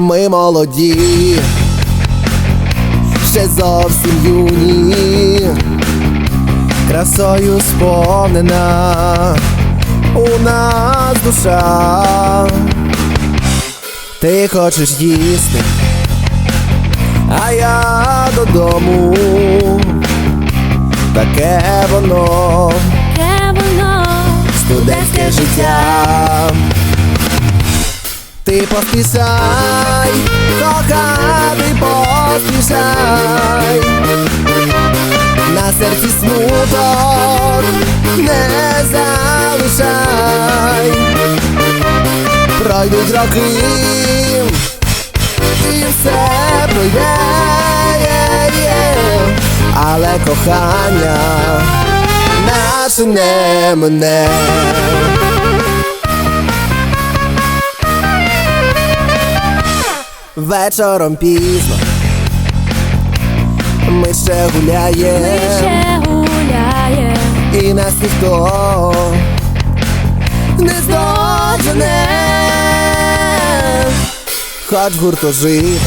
ми молоді, ще зовсім юні, красою сповнена у нас душа, ти хочеш їсти, а я додому, таке воно, Ти поспішай, кохати поспішай, на серці смуток не залишай, пройдуть роки, і все пройде, але кохання наше не мене. Вечором пізно. Ми ще гуляємо. Ще гуляє, і нас ніхто не здожене, хоч гуртожит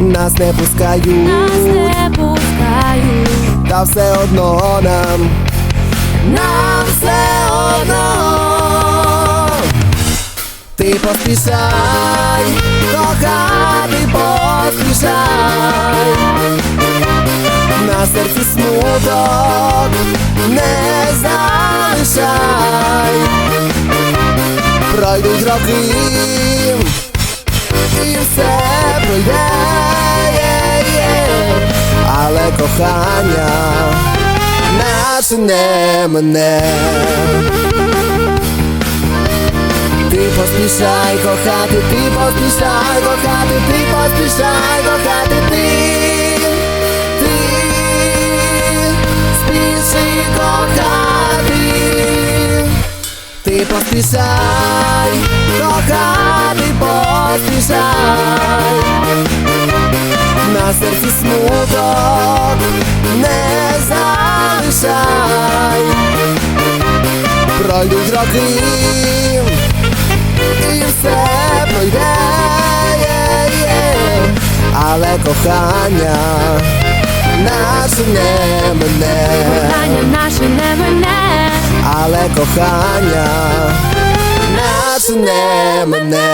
нас не пускають, нас не пускають, та все одно нам, нам все одно. Ти поспішай, кохати поспішай, на серці смуток не залишай, пройдуть роки, і все пройде, але кохання наше не мене. Поспішай кохати, ти поспішай кохати, ти поспішай кохати, ти, ти спіши кохати, ти поспішай кохати, поспішай, на серці смуток не залишай, пройдуть роки і все пройде, але кохання наше не мене, кохання наше не мене, але кохання наше не мене.